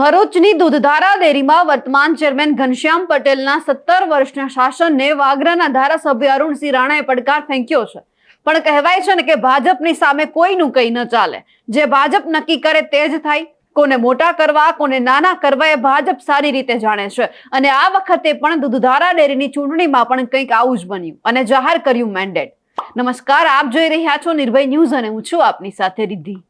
ભરૂચની દૂધધારા ડેરીમાં વર્તમાન ચેરમેન ઘનશ્યામ પટેલના સત્તર વર્ષના શાસનને વાગરાના ધારાસભ્ય અરુણસિંહ રાણાએ પડકાર ફેંક્યો છે. પણ કહેવાય છે ને કે ભાજપની સામે કોઈનું કંઈ ન ચાલે. જે ભાજપ નક્કી કરે તે જ થાય. કોને મોટા કરવા, કોને નાના કરવા એ ભાજપ સારી રીતે જાણે છે. અને આ વખતે પણ દૂધધારા ડેરીની ચૂંટણીમાં પણ કંઈક આવું જ બન્યું અને જાહેર કર્યું મેન્ડેટ નમસ્કાર, આપ જોઈ રહ્યા છો નિર્ભય ન્યૂઝ અને હું છું આપની સાથે રિદ્ધિ.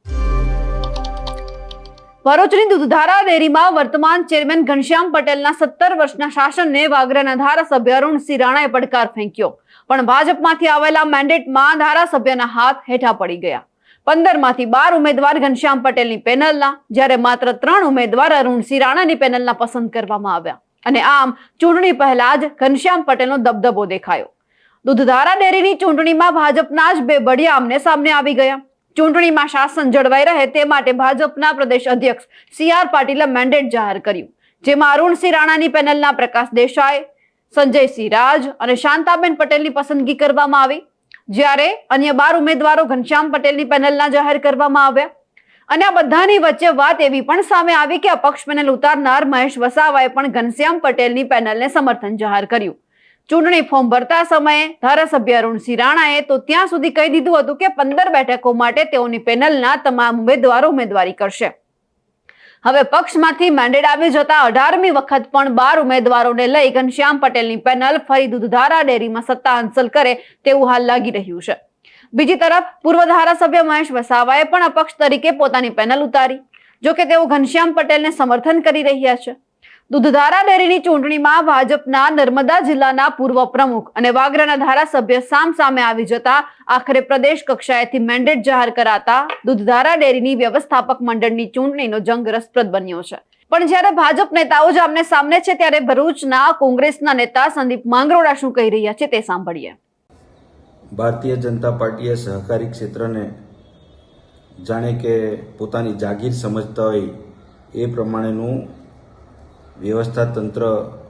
ભરૂચની દૂધધારા ડેરીમાં વર્તમાન ચેરમેન ઘનશ્યામ પટેલના સત્તર વર્ષના શાસનને વાગરાના ધારાસભ્ય અરુણસિંહ રાણાએ પડકાર ફેંક્યો. પણ ભાજપમાંથી આવેલા મેન્ડેટમાં ધારાસભ્યના હાથ હેઠા પડી ગયા. પંદરમાંથી બાર ઉમેદવાર ઘનશ્યામ પટેલની પેનલના, જ્યારે માત્ર ત્રણ ઉમેદવાર અરુણસિંહ રાણાની પેનલના પસંદ કરવામાં આવ્યા. અને આમ ચૂંટણી પહેલા જ ઘનશ્યામ પટેલનો દબદબો દેખાયો. દૂધધારા ડેરીની ચૂંટણીમાં ભાજપના જ બે બઢિયા આમને સામને આવી ગયા. ચૂંટણીમાં શાસન જળવાઈ રહે તે માટે ભાજપના પ્રદેશ અધ્યક્ષ સી આર પાટીલે મેન્ડેટ જાહેર કર્યું. જેમાં અરુણસિંહ રાણાની પેનલના પ્રકાશ દેસાઈ, સંજયસિંહ રાજ અને શાંતાબેન પટેલની પસંદગી કરવામાં આવી. જ્યારે અન્ય બાર ઉમેદવારો ઘનશ્યામ પટેલની પેનલના જાહેર કરવામાં આવ્યા. અને આ બધાની વચ્ચે વાત એવી પણ સામે આવી કે અપક્ષ પેનલ ઉતારનાર મહેશ વસાવાએ પણ ઘનશ્યામ પટેલની પેનલને સમર્થન જાહેર કર્યું. ચૂંટણી ફોર્મ ભરતા સમયે ધારાસભ્ય અરુણ સિરાણાએ તો ત્યાં સુધી કહી દીધું હતું કે પંદર બેઠકો માટે તેઓની પેનલના તમામ ઉમેદવારો ઉમેદવારી કરશે. હવે પક્ષમાંથી મેન્ડેટ આવી જતા અઢારમી વખત પણ બાર ઉમેદવારોને લઈ ઘનશ્યામ પટેલની પેનલ ફરી દૂધધારા ડેરીમાં સત્તા હાંસલ કરે તેવું હાલ લાગી રહ્યું છે. બીજી તરફ પૂર્વ ધારાસભ્ય મહેશ વસાવાએ પણ અપક્ષ તરીકે પોતાની પેનલ ઉતારી, જોકે તેઓ ઘનશ્યામ પટેલને સમર્થન કરી રહ્યા છે. દૂધધારા ડેરીની ચૂંટણીમાં ભાજપના નર્મદા જિલ્લાના પૂર્વ પ્રમુખ અને વાગરાના ધારાસભ્ય સામ સામે આવી જતા આખરે પ્રદેશ કક્ષાએથી મેન્ડેટ જાહેર કરાતા દૂધધારા ડેરીની વ્યવસ્થાપક મંડળની ચૂંટણીનો જંગ રસપ્રદ બન્યો છે. પણ જ્યારે ભાજપ નેતાઓ જ આમને સામને છે ત્યારે ભરૂચના કોંગ્રેસના નેતા સંદીપ માંગરોળા શું કહી રહ્યા છે તે સાંભળીએ. ભારતીય જનતા પાર્ટીએ સહકારી ક્ષેત્રને જાણે કે પોતાની જાગીર સમજતા હોય એ પ્રમાણેનું વ્યવસ્થા તંત્ર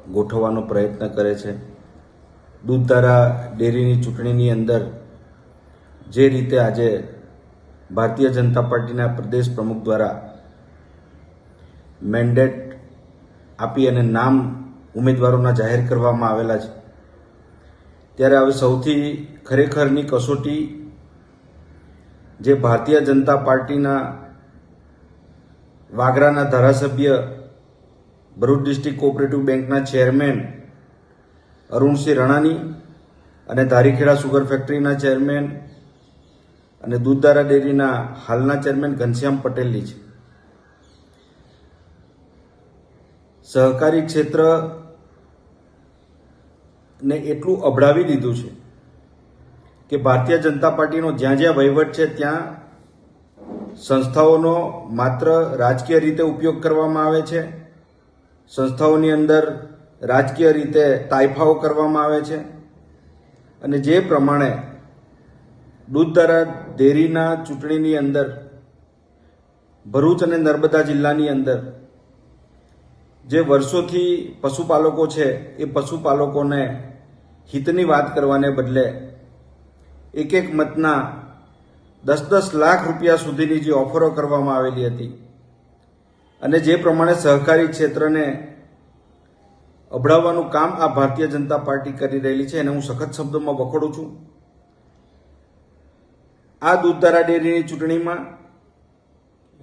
ગોઠવવાનો પ્રયત્ન કરે છે. દૂધધારા ડેરીની ચૂંટણીની અંદર જે રીતે આજે ભારતીય જનતા પાર્ટીના પ્રદેશ પ્રમુખ દ્વારા મેન્ડેટ આપી અને નામ ઉમેદવારોના જાહેર કરવામાં આવેલા છે, ત્યારે હવે સૌથી ખરેખરની કસોટી જે ભારતીય જનતા પાર્ટીના વાગરાના ધારાસભ્ય ભરૂચ ડિસ્ટ્રિક્ટ કોઓપરેટિવ બેંકના ચેરમેન અરુણસિંહ રણાની અને ધારીખેડા સુગર ફેક્ટરીના ચેરમેન અને દૂધધારા ડેરીના હાલના ચેરમેન ઘનશ્યામ પટેલની છે. સહકારી ક્ષેત્ર ને એટલું અભડાવી દીધું છે કે ભારતીય જનતા પાર્ટીનો જ્યાં જ્યાં વહીવટ છે ત્યાં સંસ્થાઓનો માત્ર રાજકીય રીતે ઉપયોગ કરવામાં આવે છે. સંસ્થાઓની અંદર રાજકીય રીતે તાઇફાઓ કરવામાં આવે છે અને જે પ્રમાણે દૂધધારા ડેરીના ચૂંટણીની અંદર, ભરૂચ અને નર્મદા જિલ્લાની અંદર જે વર્ષોથી પશુપાલકો છે, એ પશુપાલકોને હિતની વાત કરવાને બદલે એક એક મતના દસ દસ લાખ રૂપિયા સુધીની જે ઓફરો કરવામાં આવેલી હતી અને જે પ્રમાણે સહકારી ક્ષેત્રને અભડાવવાનું કામ આ ભારતીય જનતા પાર્ટી કરી રહેલી છે, એને હું સખત શબ્દોમાં વખોડું છું. આ દૂધધારા ડેરીની ચૂંટણીમાં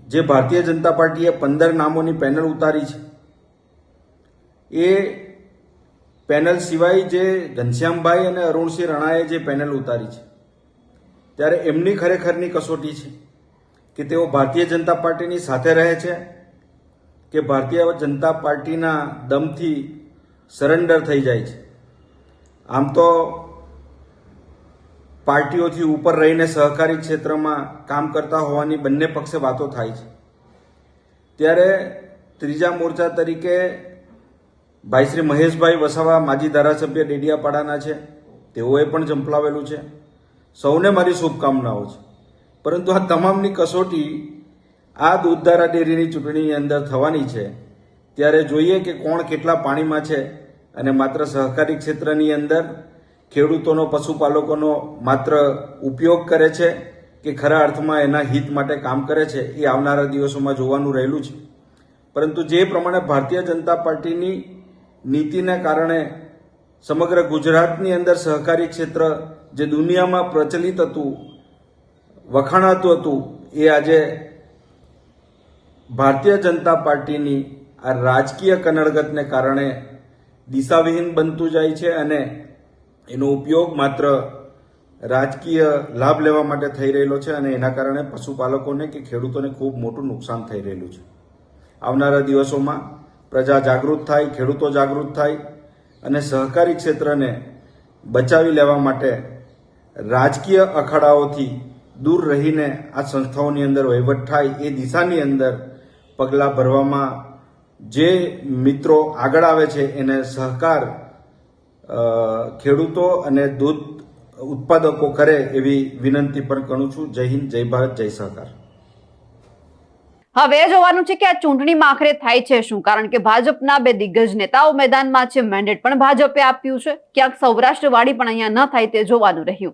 જે ભારતીય જનતા પાર્ટીએ પંદર નામોની પેનલ ઉતારી છે, એ પેનલ સિવાય જે ઘનશ્યામભાઈ અને અરુણસિંહ રણાએ જે પેનલ ઉતારી છે, ત્યારે એમની ખરેખરની કસોટી છે કે તેઓ ભારતીય જનતા પાર્ટીની સાથે રહે છે કે ભારતીય જનતા પાર્ટીના દમથી સરેન્ડર થઈ જાય છે. આમ તો પાર્ટીઓથી ઉપર રહીને સહકારી ક્ષેત્રમાં કામ કરતા હોવાની બંને પક્ષે વાતો થાય છે. ત્યારે ત્રીજા મોરચા તરીકે ભાઈ શ્રી મહેશભાઈ વસાવા માજી ધારાસભ્ય ડેડિયાપાડાના છે. તેઓએ પણ ઝંપલાવેલું છે. સૌને મારી શુભકામનાઓ છે. પરંતુ આ તમામની કસોટી આ દૂધધારા ડેરીની ચૂંટણીની અંદર થવાની છે. ત્યારે જોઈએ કે કોણ કેટલા પાણીમાં છે અને માત્ર સહકારી ક્ષેત્રની અંદર ખેડૂતોનો, પશુપાલકોનો માત્ર ઉપયોગ કરે છે કે ખરા અર્થમાં એના હિત માટે કામ કરે છે એ આવનારા દિવસોમાં જોવાનું રહેલું છે. પરંતુ જે પ્રમાણે ભારતીય જનતા પાર્ટીની નીતિને કારણે સમગ્ર ગુજરાતની અંદર સહકારી ક્ષેત્ર જે દુનિયામાં પ્રચલિત હતું, વખાણાતું હતું, એ આજે ભારતીય જનતા પાર્ટીની આ રાજકીય કનડગતને કારણે દિશાવિહીન બનતું જાય છે અને એનો ઉપયોગ માત્ર રાજકીય લાભ લેવા માટે થઈ રહેલો છે અને એના કારણે પશુપાલકોને કે ખેડૂતોને ખૂબ મોટું નુકસાન થઈ રહેલું છે. આવનારા દિવસોમાં પ્રજા જાગૃત થાય, ખેડૂતો જાગૃત થાય અને સહકારી ક્ષેત્રને બચાવી લેવા માટે રાજકીય અખાડાઓથી દૂર રહીને આ સંસ્થાઓની અંદર વહીવટ થાય એ દિશાની અંદર પગલાં ભરવામાં જે મિત્રો આગળ આવે છે, એને સહકાર ખેડૂતો અને દૂધ ઉત્પાદકો કરે એવી વિનંતી પણ કરું છું. જય હિન્દ, જય ભારત, જય સહકાર. હવે જોવાનું છે કે આ ચૂંટણીમાં આખરે થાય છે શું? કારણ કે ભાજપના બે દિગ્ગજ નેતાઓ મેદાનમાં છે. મેન્ડેટ પણ ભાજપે આપ્યું છે. ક્યાંક સૌરાષ્ટ્ર વાડી પણ અહીંયા ન થાય તે જોવાનું રહ્યું.